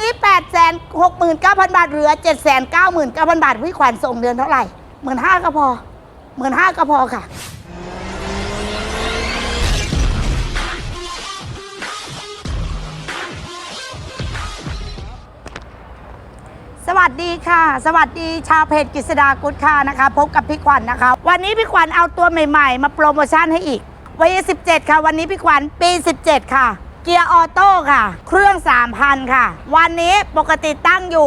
นี้8 6 9 0 0 0 บาทเหลือ 7 9 9 0 0 0 บาทพี่ขวัญส่งเดือนเท่าไหร่หมื่นห้าก็พอหมื่นห้าก็พอค่ะ สวัสดีค่ะ สวัสดีชาวเพจกฤษดากุศค่ะนะคะ พบกับพี่ขวัญนะคะ วันนี้พี่ขวัญเอาตัวใหม่ ๆ มาโปรโมชั่นให้อีกวัย17 ค่ะ วันนี้พี่ขวัญปี 17 ค่ะ กียร์ออโต้ค่ะ เครื่อง 3,000 ค่ะ วันนี้ปกติตั้งอยู่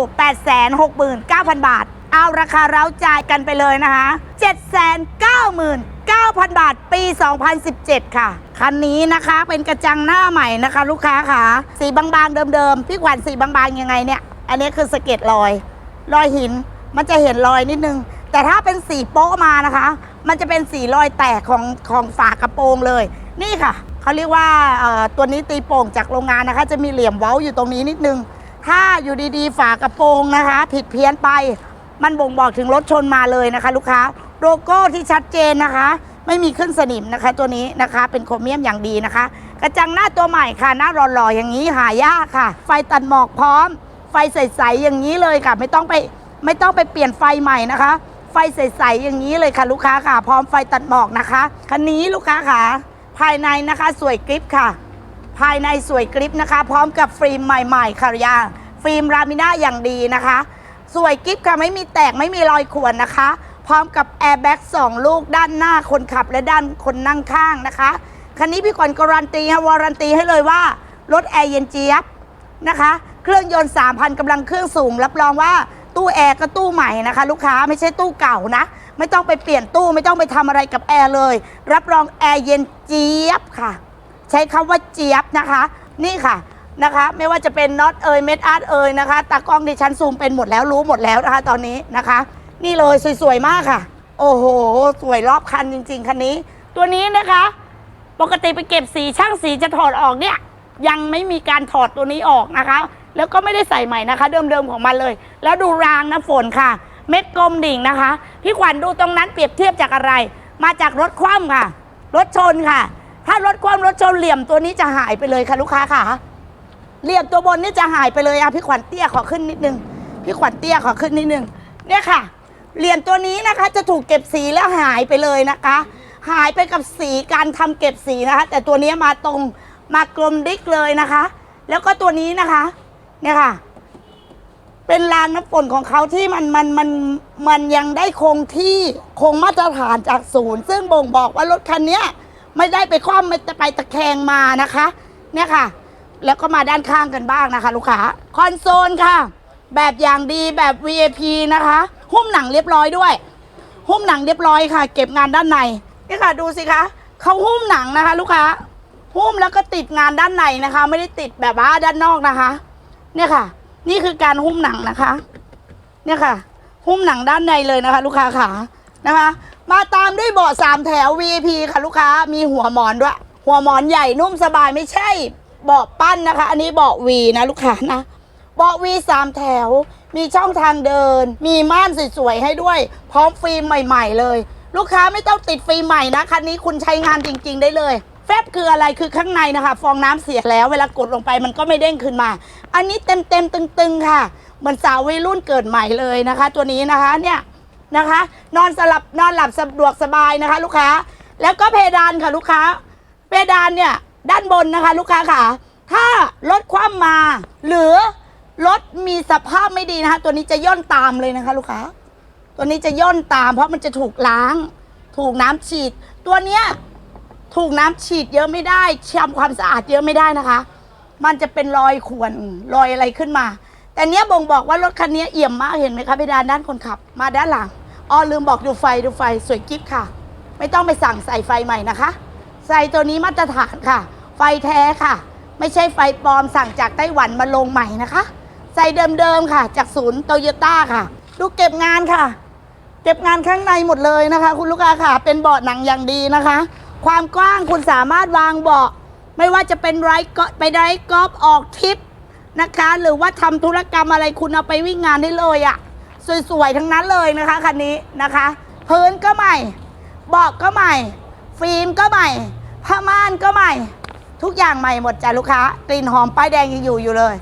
869,000 บาท เอาราคาเร้าใจายกันไปเลยนะคะ799,000 บาท ปี 2017 ค่ะ คันนี้นะคะเป็นกระจังหน้าใหม่นะคะ ลูกค้าค่ะ สีบางๆเดิมๆ พี่ขวัญสีบางๆยังไงเนี่ย อันนี้คือสะเก็ดรอย รอยหิน มันจะเห็นรอยนิดนึง แต่ถ้าเป็นสีโป๊ะมานะคะ มันจะเป็นสีรอยแตกของของฝากระโปรงเลย นี่ค่ะ เขาเรียกว่าตัวนี้ตีโป่งจากโรงงานนะคะ จะมีเหลี่ยมเว้าอยู่ตรงนี้นิดนึง ถ้าอยู่ดีๆ ฝากระโปรงนะคะ ผิดเพี้ยนไป มันบ่งบอกถึงรถชนมาเลยนะคะ ลูกค้าโลโก้ที่ชัดเจนนะคะ ไม่มีขึ้นสนิมนะคะ ตัวนี้นะคะเป็นโครเมียมอย่างดีนะคะ กระจังหน้าตัวใหม่ค่ะ หน้าหล่อๆอย่างนี้หายากค่ะ ไฟตัดหมอกพร้อม ไฟใสๆอย่างนี้เลยค่ะ ไม่ต้องไปไม่ต้องไปเปลี่ยนไฟใหม่นะคะ ไฟใสๆอย่างนี้เลยค่ะ ลูกค้าค่ะ พร้อมไฟตัดหมอกนะคะคันนี้ลูกค้าค่ะ ภายในนะคะสวยกริปค่ะ ภายในสวยกริปนะคะ พร้อมกับฟิล์มใหม่ๆค่ะยาฟิล์มรามิน่าอย่างดีนะคะ สวยกริปค่ะไม่มีแตกไม่มีรอยข่วนนะคะ พร้อมกับแอร์แบ็กสองลูกด้านหน้าคนขับและด้านคนนั่งข้างนะคะ คันนี้พี่ขวัญการันตีค่ะวารันตีให้เลยว่ารถแอร์เย็นเจี๊ยบนะคะ เครื่องยนต์ 3,000กำลังเครื่องสูงรับรองว่า ตู้แอร์ก็ตู้ใหม่นะคะ ลูกค้าไม่ใช่ตู้เก่านะ ไม่ต้องไปเปลี่ยนตู้ไม่ต้องไปทำอะไรกับแอร์เลย รับรองแอร์เย็นเจี๊ยบค่ะ ใช้คำว่าเจี๊ยบนะคะ นี่ค่ะนะคะ ไม่ว่าจะเป็นน็อตเอยเม็ดอาร์ตเอยนะคะตากล้องดิฉันซูมเป็นหมดแล้วรู้หมดแล้วนะคะ ตอนนี้นะคะ นี่เลยสวยๆมากค่ะ โอ้โห สวยรอบคันจริง ๆคันนี้ ตัวนี้นะคะ ปกติไปเก็บสีช่างสีจะถอดออกเนี่ย ยังไม่มีการถอดตัวนี้ออกนะคะ แล้วก็ไม่ได้ใส่ใหม่นะคะ เดิมๆของมันเลย แล้วดูรางน้ำฝนค่ะ เม็ดกลมดิ่งนะคะ พี่ขวัญดูตรงนั้นเปรียบเทียบจากอะไร มาจากรถคว่ำค่ะ รถชนค่ะ ถ้ารถคว่ำรถชนเหลี่ยมตัวนี้จะหายไปเลยค่ะลูกค้าค่ะ เหลี่ยมตัวบนนี่จะหายไปเลยอะพี่ขวัญเตี้ยขอขึ้นนิดนึง พี่ขวัญเตี้ยขอขึ้นนิดนึง เนี่ยค่ะ เหลี่ยมตัวนี้นะคะ จะถูกเก็บสีแล้วหายไปเลยนะคะ หายไปกับสีการทำเก็บสีนะคะ แต่ตัวนี้มาตรงมากลมดิกเลยนะคะ แล้วก็ตัวนี้นะคะ เนี่ยค่ะ เป็นรางน้ำฝนของเขาที่มันมันมันมันยังได้คงที่คงมาตรฐานจากศูนย์ ซึ่งบ่งบอกว่ารถคันนี้ไม่ได้ไปคว่ำไม่ได้ไปตะแคงมานะคะ เนี่ยค่ะ แล้วก็มาด้านข้างกันบ้างนะคะ ลูกค้าคอนโซลค่ะ แบบอย่างดีแบบ VIP นะคะ หุ้มหนังเรียบร้อยด้วย หุ้มหนังเรียบร้อยค่ะ เก็บงานด้านในนี่ค่ะดูสิคะเขาหุ้มหนังนะคะ ลูกค้าหุ้มแล้วก็ติดงานด้านในนะคะ ไม่ได้ติดแบบว่าด้านนอกนะคะ เนี่ยค่ะ นี่คือการหุ้มหนังนะคะ เนี่ยค่ะ หุ้มหนังด้านในเลยนะคะ ลูกค้าขานะคะ มาตามด้วยเบาะสามแถว VIP ค่ะลูกค้ามีหัวหมอนด้วย หัวหมอนใหญ่นุ่มสบายไม่ใช่เบาะปั้นนะคะ อันนี้เบาะวีนะลูกค้านะเบาะวีสามแถว มีช่องทางเดิน มีม่านสวยๆให้ด้วย พร้อมฟิล์มใหม่ ๆ เลย ลูกค้าไม่ต้องติดฟิล์มใหม่นะคันนี้คุณใช้งานจริง ๆ ได้เลยแฟบคืออะไรคือข้างในนะคะ ฟองน้ำเสียแล้ว เวลากดลงไปมันก็ไม่เด้งขึ้นมา อันนี้เต็มๆตึงๆค่ะ เหมือนสาววัยรุ่นเกิดใหม่เลยนะคะ ตัวนี้นะคะเนี่ยนะคะ นอนสลับนอนหลับสะดวกสบายนะคะ ลูกค้า แล้วก็เพดานค่ะลูกค้า เพดานเนี่ยด้านบนนะคะ ลูกค้าค่ะ ถ้ารถคว่ำมา หรือรถมีสภาพไม่ดีนะคะ ตัวนี้จะย่นตามเลยนะคะ ลูกค้า ตัวนี้จะย่นตาม เพราะมันจะถูกล้าง ถูกน้ำฉีด ตัวเนี้ยถูกน้ำฉีดเยอะไม่ได้ทำความสะอาดเยอะไม่ได้นะคะ มันจะเป็นรอยข่วนรอยอะไรขึ้นมา แต่เนี้ยบ่งบอกว่ารถคันนี้เอี่ยมมากเห็นไหมคะเพดานด้านคนขับ มาด้านหลังอ๋อลืมบอกดูไฟดูไฟสวยกิ๊บค่ะ ไม่ต้องไปสั่งใส่ไฟใหม่นะคะ ใส่ตัวนี้มาตรฐานค่ะ ไฟแท้ค่ะ ไม่ใช่ไฟปลอมสั่งจากไต้หวันมาลงใหม่นะคะ ใส่เดิมๆค่ะ จากศูนย์โตโยต้าค่ะ ดูเก็บงานค่ะ เก็บงานข้างในหมดเลยนะคะ คุณลูกค้าค่ะ เป็นเบาะหนังอย่างดีนะคะ ความกว้างคุณสามารถวางเบาะ ไม่ว่าจะเป็นไรก็ไปไรกอล์ฟออกทริปนะคะ หรือว่าทำธุรกรรมอะไรคุณเอาไปวิ่งงานได้เลยอะ่ะ สวยๆ ทั้งนั้นเลยนะคะคันนี้นะคะพื้นก็ใหม่เบาะก็ใหม่ ฟิล์มก็ใหม่ผ้าม่านก็ใหม่ ทุกอย่างใหม่หมดจ้ะลูกค้ากลิ่นหอมป้ายแดงยังอยู่อยู่เลย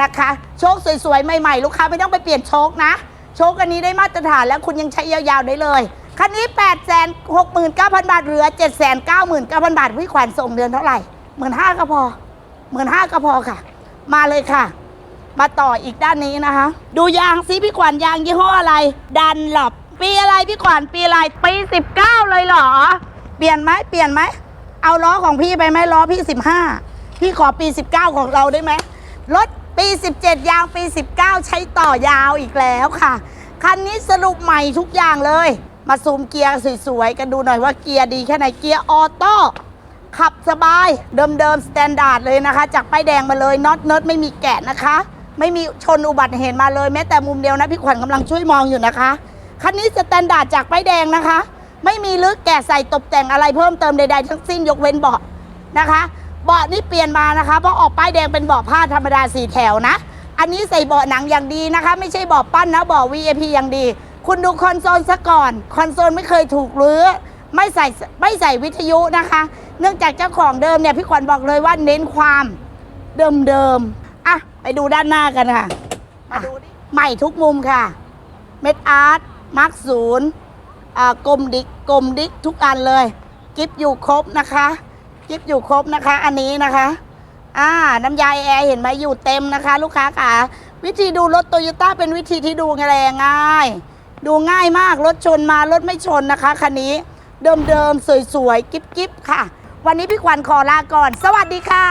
นะคะ โชคสวยๆ ใหม่ๆ ลูกค้าไม่ต้องไปเปลี่ยนโชคนะ โชคอันนี้ได้มาตรฐานแล้วคุณยังใช้ยาวๆได้เลยคันนี้ 8 6 9 0 0 0 บาทเหลือ 7 9 9 0 0 0 บาทพี่ขวัญส่งเดือนเท่าไหร่ หมื่นห้าก็พอหมื่นห้าก็พอค่ะ มาเลยค่ะ มาต่ออีกด้านนี้นะคะ ดูยางซิพี่ขวัญยางยี่ห้ออะไร ดันหลบปีอะไรพี่ขวัญปีอะไรปี19เก้าเลยเหรอ เปลี่ยนไหมเปลี่ยนไหมเอาล้อของพี่ไปไหมล้อพี่15พี่ขอปี19ของเราได้ไหมรถปี17ยางปี19ใช้ต่อยาวอีกแล้วค่ะคันนี้สรุปใหม่ทุกอย่างเลย มาซูมเกียร์สวยๆกันดูหน่อยว่าเกียร์ดีแค่ไหนเกียร์ออโต้ ขับสบายเดิมๆสแตนดาร์ดเลยนะคะ จากป้ายแดงมาเลยน็อตเนิร์ดไม่มีแกะนะคะ ไม่มีชนอุบัติเหตุมาเลยแม้แต่มุมเดียวนะพี่ขวัญกำลังช่วยมองอยู่นะคะคันนี้สแตนดาร์ดจากป้ายแดงนะคะ ไม่มีลึกแกะใส่ตกแต่งอะไรเพิ่มเติมใดๆทั้งสิ้นยกเว้นเบาะนะคะเบาะนี่เปลี่ยนมานะคะเพราะออกป้ายแดงเป็นเบาะผ้าธรรมดาสี่แถวนะ อันนี้ใส่เบาะหนังอย่างดีนะคะ ไม่ใช่เบาะปั้นนะเบาะ VIP อย่างดี คุณดูคอนโซลซะก่อน คอนโซลไม่เคยถูกรื้อ ไม่ใส่ไม่ใส่วิทยุนะคะ เนื่องจากเจ้าของเดิมเนี่ยพี่ขวัญบอกเลยว่าเน้นความเดิมๆอะไปดูด้านหน้ากันค่ะมาดูดิใหม่ทุกมุมค่ะ เม็ดอาร์ตมาร์คศูนย์กลมดิกกลมดิกทุกอันเลยกิฟอยู่ครบนะคะกิฟอยู่ครบนะคะ อันนี้นะคะอ่าน้ำยาแอร์เห็นไหมอยู่เต็มนะคะ ลูกค้าค่ะวิธีดูรถโตโยต้าเป็นวิธีที่ดูแรงง่าย ดูง่ายมากรถชนมารถไม่ชนนะคะคันนี้ เดิมๆ สวยๆ กิ๊บๆ ค่ะ วันนี้พี่ขวัญขอลาก่อน สวัสดีค่ะ